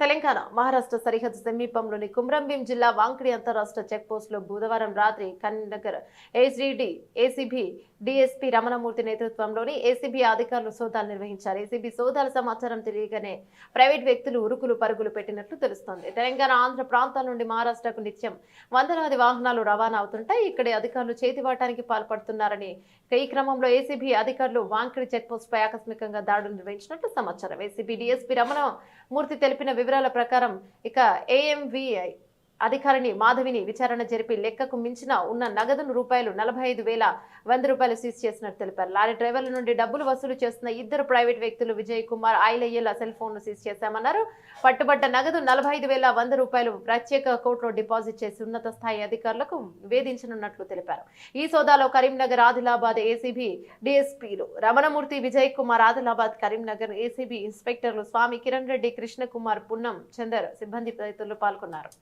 తెలంగాణ మహారాష్ట్ర సరిహద్దు సమీపంలోని కుమ్రంభీం జిల్లా వాంకిడి అంతరాష్ట్ర చెక్ పోస్టులో బుధవారం రాత్రి Karimnagar ACD ACB DSP Ramanamurthy నేతృత్వంలోని ఏసీబీ అధికారులు సోదాలు నిర్వహించారు. ఏసీబీ సోదాల సమాచారం తెలియగానే ప్రైవేట్ వ్యక్తులు ఉరుకులు పరుగులు పెట్టినట్లు తెలుస్తోంది. తెలంగాణ ఆంధ్ర ప్రాంతాల నుండి మహారాష్ట్రకు నిత్యం వందలాది వాహనాలు రవాణా అవుతుంటాయి. ఇక్కడి అధికారులు చేతివాటానికి పాల్పడుతున్నారని ఈ క్రమంలో ఏసీబీ అధికారులు వాంకిడి చెక్ పోస్ట్ పై ఆకస్మికంగా దాడులు నిర్వహించినట్లు సమాచారం. ఏసీబీ డీఎస్పీ రమణ మూర్తి తెలిపిన వివరాల ప్రకారం ఇక ఏఎంవిఐ అధికారిని మాధవిని విచారణ జరిపి లెక్కకు మించిన ఉన్న నగదును రూపాయలు నలభై ఐదు వేల వంద రూపాయలు సీజ్ చేసినట్టు తెలిపారు. లారీ డ్రైవర్ల నుండి డబ్బులు వసూలు చేస్తున్న ఇద్దరు ప్రైవేట్ వ్యక్తులు విజయ్ కుమార్ ఐలయ్యల సెల్ ఫోన్ సీజ్ చేశామన్నారు. పట్టుబడ్డ నగదు నలభై ఐదు వేల వంద రూపాయలు ప్రత్యేక కోర్టులో డిపాజిట్ చేసి ఉన్నత స్థాయి అధికారులకు వేధించనున్నట్లు తెలిపారు. ఈ సోదాలో కరీంనగర్ ఆదిలాబాద్ ఏసీబీ డిఎస్పీలు రమణమూర్తి విజయ్ కుమార్ ఆదిలాబాద్ కరీంనగర్ ఏసీబీ ఇన్స్పెక్టర్లు స్వామి కిరణ్ రెడ్డి కృష్ణకుమార్ పున్నం చందర్ సిబ్బంది తదితరులు పాల్గొన్నారు.